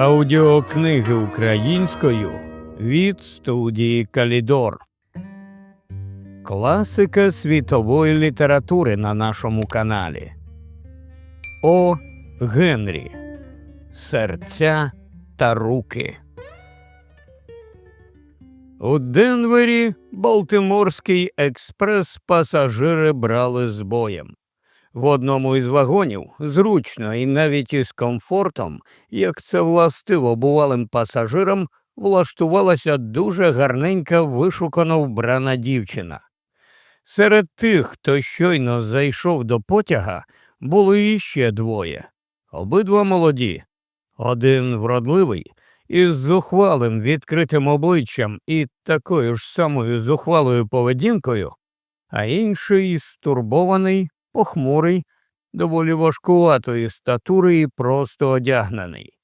Аудіокниги українською від студії Калідор. Класика світової літератури на нашому каналі. О. Генрі. Серця та руки. У Денвері Балтиморський експрес пасажири брали з боєм. В одному із вагонів зручно і навіть із комфортом, як це властиво бувалим пасажирам, влаштувалася дуже гарненька вишукано вбрана дівчина. Серед тих, хто щойно зайшов до потяга, були іще двоє. Обидва молоді. Один вродливий, із зухвалим відкритим обличчям і такою ж самою зухвалою поведінкою, а інший стурбований, похмурий, доволі важкуватої статури і просто одягнений.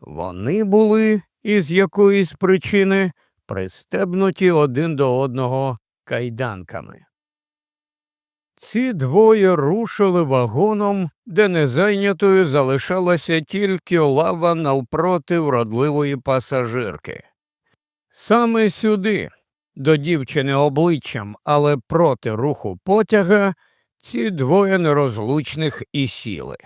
Вони були із якоїсь причини пристебнуті один до одного кайданками. Ці двоє рушили вагоном, де незайнятою залишалася тільки лава навпроти вродливої пасажирки. Саме сюди, до дівчини обличчям, але проти руху потяга, ці двоє нерозлучних і сіли.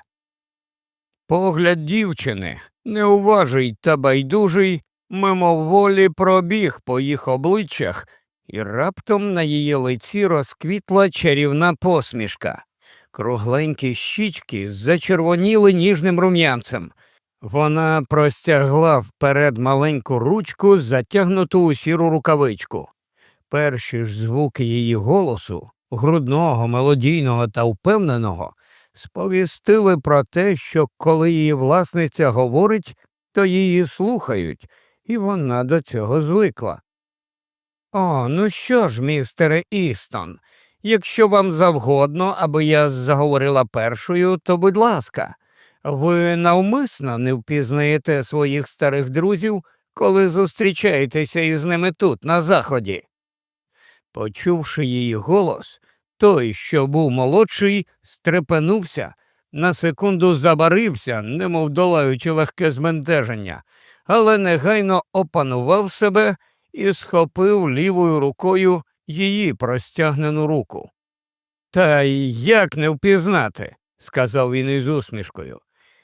Погляд дівчини, неуважий та байдужий, мимоволі пробіг по їх обличчях, і раптом на її лиці розквітла чарівна посмішка. Кругленькі щічки зачервоніли ніжним рум'янцем. Вона простягла вперед маленьку ручку, затягнуту у сіру рукавичку. Перші ж звуки її голосу, грудного, мелодійного та впевненого, сповістили про те, що коли її власниця говорить, то її слухають, і вона до цього звикла. О, ну що ж, містере Істон, якщо вам завгодно, аби я заговорила першою, то будь ласка, ви навмисно не впізнаєте своїх старих друзів, коли зустрічаєтеся із ними тут, на заході. Почувши її голос, той, що був молодший, стрепенувся, на секунду забарився, немов долаючи легке збентеження, але негайно опанував себе і схопив лівою рукою її простягнену руку. Та як не впізнати, сказав він із усмішкою.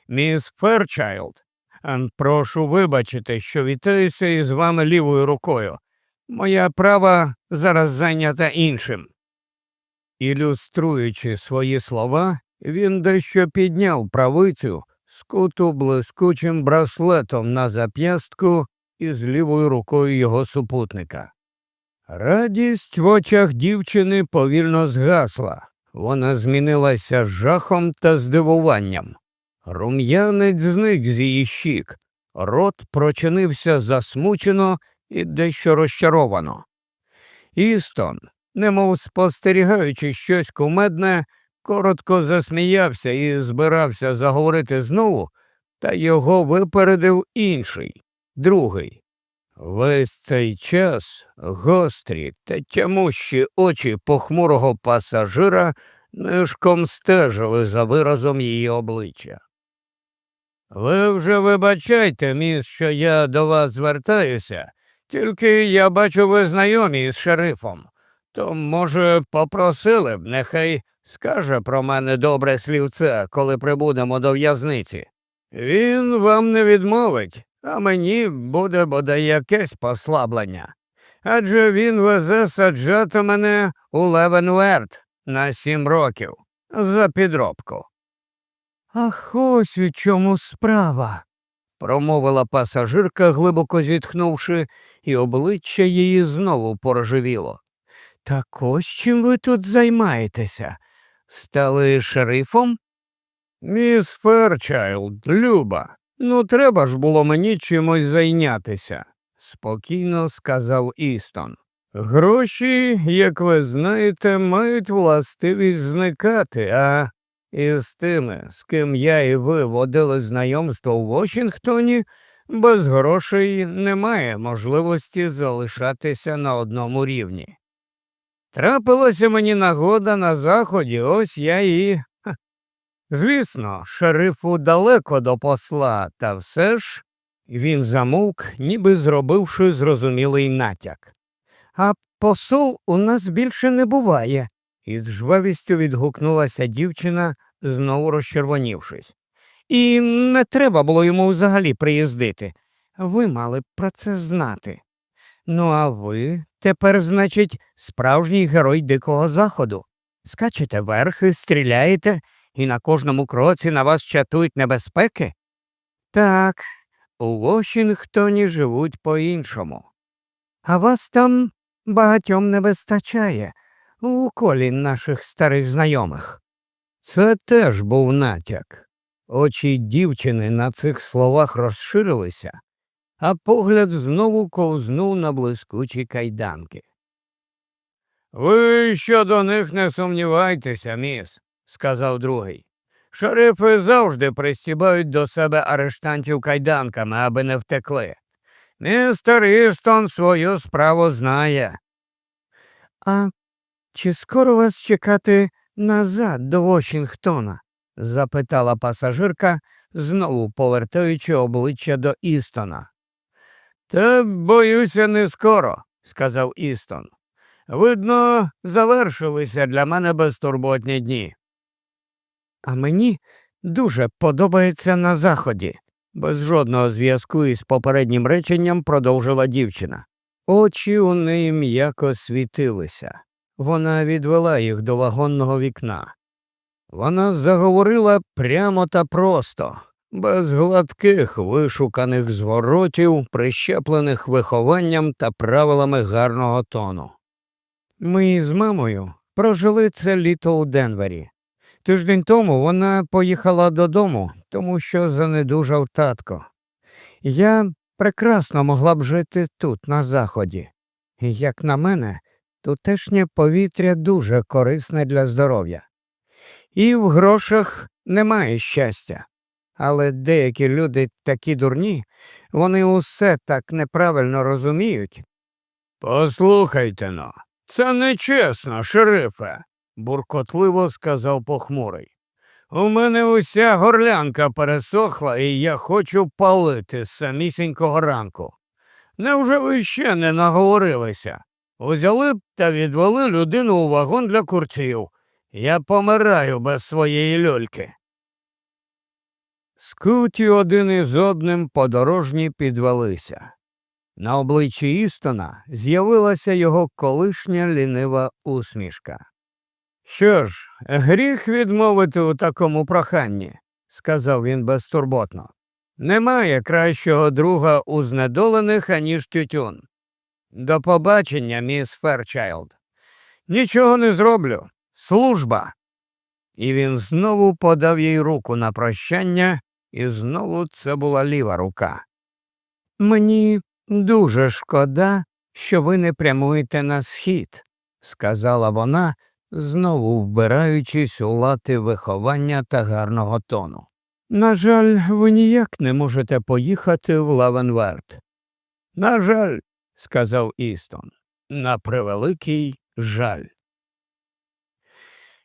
Міс Ферчайлд, прошу вибачити, що вітаюся із вами лівою рукою. Моя права зараз зайнята іншим. Ілюструючи свої слова, він дещо підняв правицю, скуту блискучим браслетом на зап'ястку із лівою рукою його супутника. Радість в очах дівчини повільно згасла. Вона змінилася жахом та здивуванням. Рум'янець зник з її щік, рот прочинився засмучено і дещо розчаровано. Істон, немов спостерігаючи щось кумедне, коротко засміявся і збирався заговорити знову, та його випередив інший, другий. Весь цей час гострі та тямущі очі похмурого пасажира нишком стежили за виразом її обличчя. Ви вже вибачайте, міс, що я до вас звертаюся, тільки я бачу, ви знайомі із шерифом. То, може, попросили б, нехай скаже про мене добре слівце, коли прибудемо до в'язниці. Він вам не відмовить, а мені буде бодай якесь послаблення. Адже він везе саджати мене у Левенверт на сім років за підробку. Ах, ось у чому справа, промовила пасажирка, глибоко зітхнувши, і обличчя її знову порожевіло. Так ось чим ви тут займаєтеся? Стали шерифом? Міс Ферчайлд, Люба, ну треба ж було мені чимось зайнятися, спокійно сказав Істон. Гроші, як ви знаєте, мають властивість зникати, а із тими, з ким я і ви водили знайомство у Вашингтоні, без грошей немає можливості залишатися на одному рівні. Трапилася мені нагода на заході, ось я і. Звісно, шерифу далеко до посла, та все ж Він замовк, ніби зробивши зрозумілий натяк. А посол у нас більше не буває, із жвавістю відгукнулася дівчина, знову розчервонівшись. І не треба було йому взагалі приїздити. Ви мали б про це знати. Ну, а ви тепер, значить, справжній герой Дикого Заходу. Скачете верхи, стріляєте, і на кожному кроці на вас чатують небезпеки? Так, у Вашингтоні живуть по-іншому. А вас там багатьом не вистачає у колі наших старих знайомих. Це теж був натяк. Очі дівчини на цих словах розширилися, а погляд знову ковзнув на блискучі кайданки. Ви щодо них не сумнівайтеся, міс, сказав другий. Шерифи завжди пристібають до себе арештантів кайданками, аби не втекли. Містер Істон свою справу знає. А чи скоро вас чекати назад до Вашингтона? запитала пасажирка, знову повертаючи обличчя до Істона. Та, боюся, не скоро, сказав Істон. Видно, завершилися для мене безтурботні дні. А мені дуже подобається на заході, без жодного зв'язку із попереднім реченням продовжила дівчина. Очі у неї м'яко світилися. Вона відвела їх до вагонного вікна. Вона заговорила прямо та просто, без гладких вишуканих зворотів, прищеплених вихованням та правилами гарного тону. Ми з мамою прожили це літо у Денвері. Тиждень тому вона поїхала додому, тому що занедужав татко. Я прекрасно могла б жити тут, на заході. Як на мене, тутешнє повітря дуже корисне для здоров'я. І в грошах немає щастя. Але деякі люди такі дурні, вони усе так неправильно розуміють. Послухайте но, це нечесно, шерифе, буркотливо сказав похмурий. У мене уся горлянка пересохла, і я хочу палити з самісінького ранку. Невже ви ще не наговорилися? Узяли б та відвели людину у вагон для курців. Я помираю без своєї люльки. Скуті один із одним подорожні підвелися. На обличчі Істона з'явилася його колишня лінива усмішка. Що ж, гріх відмовити у такому проханні, сказав він безтурботно. Немає кращого друга у знедолених, аніж тютюн. До побачення, міс Ферчайлд. Нічого не зроблю. Служба. І він знову подав їй руку на прощання, і знову це була ліва рука. Мені дуже шкода, що ви не прямуєте на схід, сказала вона, знову вбираючись у лати виховання та гарного тону. На жаль, ви ніяк не можете поїхати в Лавенверт. На жаль, сказав Істон, на превеликий жаль.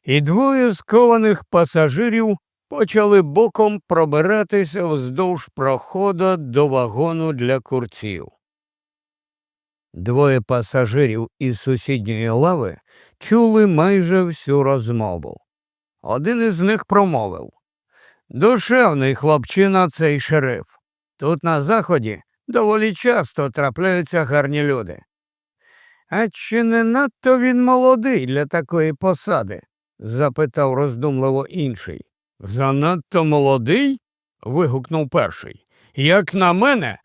І двоє скованих пасажирів почали боком пробиратися вздовж проходу до вагону для курців. Двоє пасажирів із сусідньої лави чули майже всю розмову. Один із них промовив Душевний хлопчина цей шериф. Тут на заході доволі часто трапляються гарні люди. А чи не надто він молодий для такої посади? запитав роздумливо інший. Занадто молодий? вигукнув перший. Як на мене?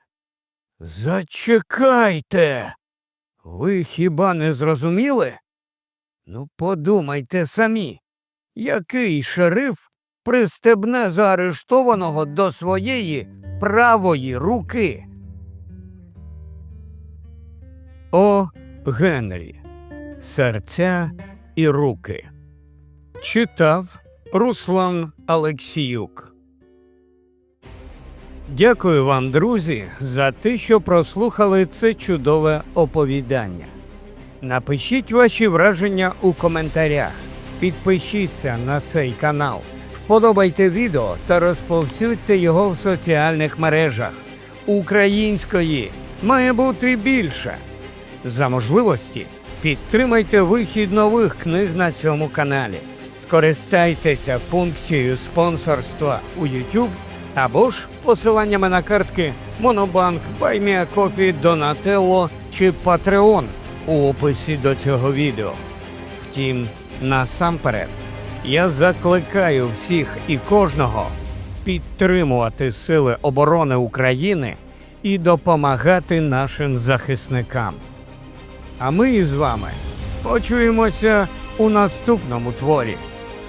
Зачекайте. Ви хіба не зрозуміли? Ну, подумайте самі, який шериф пристебне заарештованого до своєї правої руки? О Генрі. Серця і руки. Читав Руслан Алексіюк. Дякую вам, друзі, за те, що прослухали це чудове оповідання. Напишіть ваші враження у коментарях, підпишіться на цей канал, вподобайте відео та розповсюдьте його в соціальних мережах. Української має бути більше. За можливості підтримайте вихід нових книг на цьому каналі. Скористайтеся функцією спонсорства у YouTube або ж посиланнями на картки Монобанк, Байміакофі, Донателло чи Patreon у описі до цього відео. Втім, насамперед, я закликаю всіх і кожного підтримувати Сили оборони України і допомагати нашим захисникам. А ми із вами почуємося у наступному творі.